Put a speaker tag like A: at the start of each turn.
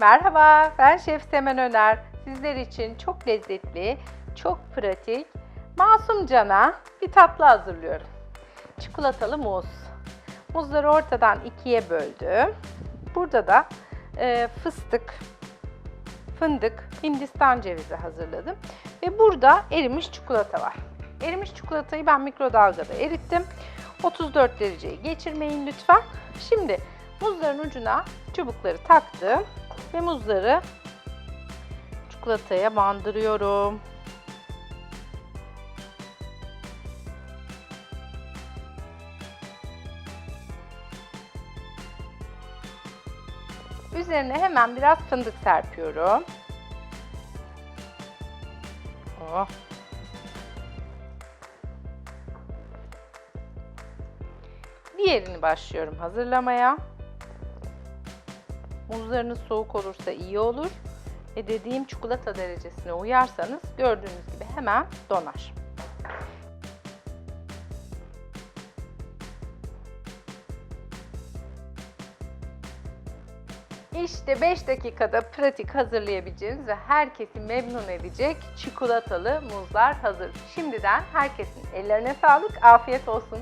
A: Merhaba, ben Şef Semen Öner. Sizler için çok lezzetli, çok pratik, masum cana bir tatlı hazırlıyorum. Çikolatalı muz. Muzları ortadan ikiye böldüm. Burada da e, fıstık, fındık, hindistan cevizi hazırladım. Ve burada erimiş çikolata var. Erimiş çikolatayı ben mikrodalgada erittim. 34 dereceyi geçirmeyin lütfen. Şimdi muzların ucuna çubukları taktım ve muzları çikolataya bandırıyorum. Üzerine hemen biraz fındık serpiyorum. Oh. Diğerini başlıyorum hazırlamaya. Muzlarınız soğuk olursa iyi olur. Ve dediğim çikolata derecesine uyarsanız gördüğünüz gibi hemen donar. İşte 5 dakikada pratik hazırlayabileceğiniz ve herkesi memnun edecek çikolatalı muzlar hazır. Şimdiden herkesin ellerine sağlık, afiyet olsun.